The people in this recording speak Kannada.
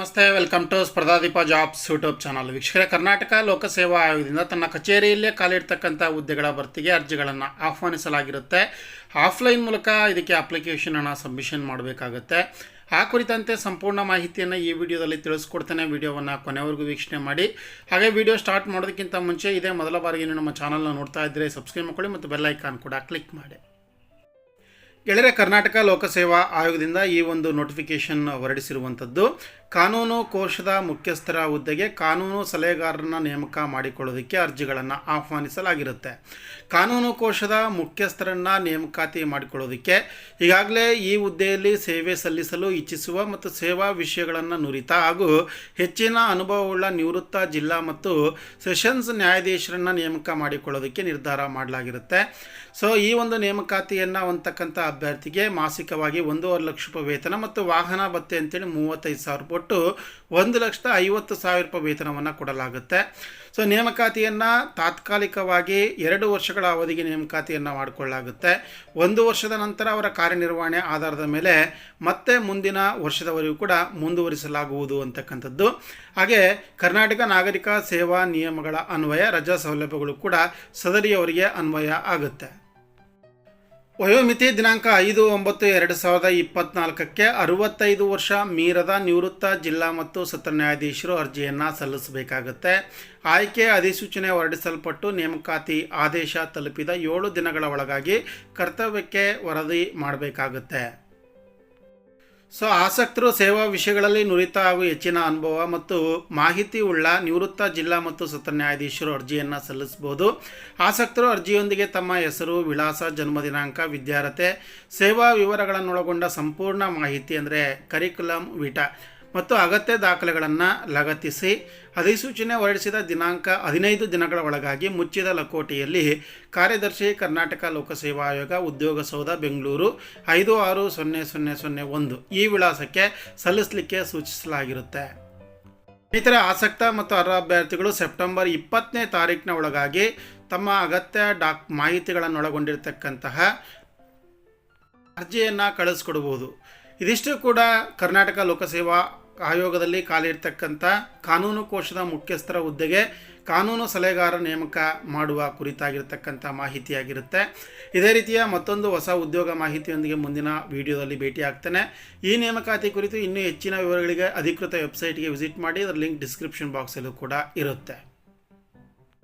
ನಮಸ್ತೆ welcome to Spardhadeepa jobs YouTube channel. ವೀಕ್ಷಕರ, ಕರ್ನಾಟಕ ಲೋಕಸೇವಾ ಆಯೋಗದಿಂದ ತನ್ನ ಕಚೇರಿಯಲ್ಲೇ ಖಾಲಿರ್ತಕ್ಕಂಥ ಹುದ್ದೆಗಳ ಭರ್ತಿಗೆ ಅರ್ಜಿಗಳನ್ನು ಆಹ್ವಾನಿಸಲಾಗಿರುತ್ತೆ. ಆಫ್ಲೈನ್ ಮೂಲಕ ಇದಕ್ಕೆ ಅಪ್ಲಿಕೇಶನನ್ನು ಸಬ್ಮಿಷನ್ ಮಾಡಬೇಕಾಗುತ್ತೆ. ಆ ಕುರಿತಂತೆ ಸಂಪೂರ್ಣ ಮಾಹಿತಿಯನ್ನು ಈ ವಿಡಿಯೋದಲ್ಲಿ ತಿಳಿಸ್ಕೊಡ್ತೇನೆ. ವಿಡಿಯೋವನ್ನು ಕೊನೆವರೆಗೂ ವೀಕ್ಷಣೆ ಮಾಡಿ. ಹಾಗೆ ವಿಡಿಯೋ ಸ್ಟಾರ್ಟ್ ಮಾಡೋದಕ್ಕಿಂತ ಮುಂಚೆ ಇದೇ ಮೊದಲ ಬಾರಿಗೆ ನಮ್ಮ ಚಾನಲ್ನ ನೋಡ್ತಾ ಇದ್ದರೆ ಸಬ್ಸ್ಕ್ರೈಬ್ ಮಾಡ್ಕೊಳ್ಳಿ ಮತ್ತು ಬೆಲ್ಲೈಕಾನ್ ಕೂಡ ಕ್ಲಿಕ್ ಮಾಡಿ. ಗೆಳೆಯರೆ ಕರ್ನಾಟಕ ಲೋಕಸೇವಾ ಆಯೋಗದಿಂದ ಈ ಒಂದು ನೋಟಿಫಿಕೇಷನ್ ಹೊರಡಿಸಿರುವಂಥದ್ದು. ಕಾನೂನು ಕೋಶದ ಮುಖ್ಯಸ್ಥರ ಹುದ್ದೆಗೆ ಕಾನೂನು ಸಲಹೆಗಾರರನ್ನ ನೇಮಕ ಮಾಡಿಕೊಳ್ಳೋದಕ್ಕೆ ಅರ್ಜಿಗಳನ್ನು ಆಹ್ವಾನಿಸಲಾಗಿರುತ್ತೆ. ಕಾನೂನು ಕೋಶದ ಮುಖ್ಯಸ್ಥರನ್ನು ನೇಮಕಾತಿ ಮಾಡಿಕೊಳ್ಳೋದಕ್ಕೆ ಈಗಾಗಲೇ ಈ ಹುದ್ದೆಯಲ್ಲಿ ಸೇವೆ ಸಲ್ಲಿಸಲು ಇಚ್ಛಿಸುವ ಮತ್ತು ಸೇವಾ ವಿಷಯಗಳನ್ನು ನುರಿತ ಹಾಗೂ ಹೆಚ್ಚಿನ ಅನುಭವವುಳ್ಳ ನಿವೃತ್ತ ಜಿಲ್ಲಾ ಮತ್ತು ಸೆಷನ್ಸ್ ನ್ಯಾಯಾಧೀಶರನ್ನು ನೇಮಕ ಮಾಡಿಕೊಳ್ಳೋದಕ್ಕೆ ನಿರ್ಧಾರ ಮಾಡಲಾಗಿರುತ್ತೆ. ಸೊ ಈ ಒಂದು ನೇಮಕಾತಿಯನ್ನು ಹೊಂದತಕ್ಕಂಥ ಅಭ್ಯರ್ಥಿಗೆ ಮಾಸಿಕವಾಗಿ ಒಂದೂವರೆ ಲಕ್ಷ ರೂಪಾಯಿ ವೇತನ ಮತ್ತು ವಾಹನ ಭತ್ತೆ ಅಂತೇಳಿ ಮೂವತ್ತೈದು ಸಾವಿರ ಪಟ್ಟು ಒಂದು ಲಕ್ಷದ ಐವತ್ತು ಸಾವಿರ ರೂಪಾಯಿ ವೇತನವನ್ನು ಕೊಡಲಾಗುತ್ತೆ. ಸೊ ನೇಮಕಾತಿಯನ್ನು ತಾತ್ಕಾಲಿಕವಾಗಿ ಎರಡು ವರ್ಷಗಳ ಅವಧಿಗೆ ನೇಮಕಾತಿಯನ್ನು ಮಾಡಿಕೊಳ್ಳಲಾಗುತ್ತೆ. ಒಂದು ವರ್ಷದ ನಂತರ ಅವರ ಕಾರ್ಯನಿರ್ವಹಣೆ ಆಧಾರದ ಮೇಲೆ ಮತ್ತೆ ಮುಂದಿನ ವರ್ಷದವರೆಗೂ ಕೂಡ ಮುಂದುವರಿಸಲಾಗುವುದು ಅಂತಕ್ಕಂಥದ್ದು. ಹಾಗೆ ಕರ್ನಾಟಕ ನಾಗರಿಕ ಸೇವಾ ನಿಯಮಗಳ ಅನ್ವಯ, ರಜಾ ಸೌಲಭ್ಯಗಳು ಕೂಡ ಸದರಿಯವರಿಗೆ ಅನ್ವಯ ಆಗುತ್ತೆ. ವಯೋಮಿತಿ ದಿನಾಂಕ ಐದು ಒಂಬತ್ತು ಎರಡು ಸಾವಿರದ ಇಪ್ಪತ್ನಾಲ್ಕಕ್ಕೆ ಅರವತ್ತೈದು ವರ್ಷ ಮೀರದ ನಿವೃತ್ತ ಜಿಲ್ಲಾ ಮತ್ತು ಸತ್ರ ನ್ಯಾಯಾಧೀಶರು ಅರ್ಜಿಯನ್ನು ಸಲ್ಲಿಸಬೇಕಾಗುತ್ತೆ. ಆಯ್ಕೆ ಅಧಿಸೂಚನೆ ಹೊರಡಿಸಲ್ಪಟ್ಟು ನೇಮಕಾತಿ ಆದೇಶ ತಲುಪಿದ ಏಳು ದಿನಗಳ ಒಳಗಾಗಿ ಕರ್ತವ್ಯಕ್ಕೆ ವರದಿ ಮಾಡಬೇಕಾಗುತ್ತೆ. ಸೊ ಆಸಕ್ತರು ಸೇವಾ ವಿಷಯಗಳಲ್ಲಿ ನುರಿತ ಹಾಗೂ ಹೆಚ್ಚಿನ ಅನುಭವ ಮತ್ತು ಮಾಹಿತಿ ಉಳ್ಳ ನಿವೃತ್ತ ಜಿಲ್ಲಾ ಮತ್ತು ಸತ್ರ ನ್ಯಾಯಾಧೀಶರು ಅರ್ಜಿಯನ್ನು ಸಲ್ಲಿಸಬಹುದು. ಆಸಕ್ತರು ಅರ್ಜಿಯೊಂದಿಗೆ ತಮ್ಮ ಹೆಸರು, ವಿಳಾಸ, ಜನ್ಮ ದಿನಾಂಕ, ವಿದ್ಯಾರ್ಹತೆ, ಸೇವಾ ವಿವರಗಳನ್ನೊಳಗೊಂಡ ಸಂಪೂರ್ಣ ಮಾಹಿತಿ ಅಂದರೆ ಕರಿಕುಲಮ್ ವಿಟಾ ಮತ್ತು ಅಗತ್ಯ ದಾಖಲೆಗಳನ್ನು ಲಗತ್ತಿಸಿ ಅಧಿಸೂಚನೆ ಹೊರಡಿಸಿದ ದಿನಾಂಕ ಹದಿನೈದು ದಿನಗಳ ಒಳಗಾಗಿ ಮುಚ್ಚಿದ ಲಕೋಟೆಯಲ್ಲಿ ಕಾರ್ಯದರ್ಶಿ ಕರ್ನಾಟಕ ಲೋಕಸೇವಾ ಆಯೋಗ ಉದ್ಯೋಗ ಸೌಧ ಬೆಂಗಳೂರು ಐದು ಆರು ಸೊನ್ನೆ ಸೊನ್ನೆ ಸೊನ್ನೆ ಒಂದು ಈ ವಿಳಾಸಕ್ಕೆ ಸಲ್ಲಿಸಲಿಕ್ಕೆ ಸೂಚಿಸಲಾಗಿರುತ್ತೆ. ಇತರ ಆಸಕ್ತ ಮತ್ತು ಅರ್ಹ ಅಭ್ಯರ್ಥಿಗಳು ಸೆಪ್ಟೆಂಬರ್ ಇಪ್ಪತ್ತನೇ ತಾರೀಕಿನ ಒಳಗಾಗಿ ತಮ್ಮ ಅಗತ್ಯ ಡಾಕ್ ಮಾಹಿತಿಗಳನ್ನೊಳಗೊಂಡಿರ್ತಕ್ಕಂತಹ ಅರ್ಜಿಯನ್ನು ಕಳಿಸ್ಕೊಡ್ಬೋದು. ಇದಿಷ್ಟು ಕೂಡ ಕರ್ನಾಟಕ ಲೋಕಸೇವಾ ಆಯೋಗದಲ್ಲಿ ಕಾಲಿರ್ತಕ್ಕಂಥ ಕಾನೂನು ಕೋಶದ ಮುಖ್ಯಸ್ಥರ ಹುದ್ದೆಗೆ ಕಾನೂನು ಸಲಹೆಗಾರ ನೇಮಕ ಮಾಡುವ ಕುರಿತಾಗಿರ್ತಕ್ಕಂಥ ಮಾಹಿತಿಯಾಗಿರುತ್ತೆ. ಇದೇ ರೀತಿಯ ಮತ್ತೊಂದು ಹೊಸ ಉದ್ಯೋಗ ಮಾಹಿತಿಯೊಂದಿಗೆ ಮುಂದಿನ ವಿಡಿಯೋದಲ್ಲಿ ಭೇಟಿ ಆಗ್ತೇನೆ ಈ ನೇಮಕಾತಿ ಕುರಿತು ಇನ್ನೂ ಹೆಚ್ಚಿನ ವಿವರಗಳಿಗೆ ಅಧಿಕೃತ ವೆಬ್ಸೈಟ್ಗೆ ವಿಸಿಟ್ ಮಾಡಿ, ಅದರ ಲಿಂಕ್ ಡಿಸ್ಕ್ರಿಪ್ಷನ್ ಬಾಕ್ಸಲ್ಲೂ ಕೂಡ ಇರುತ್ತೆ.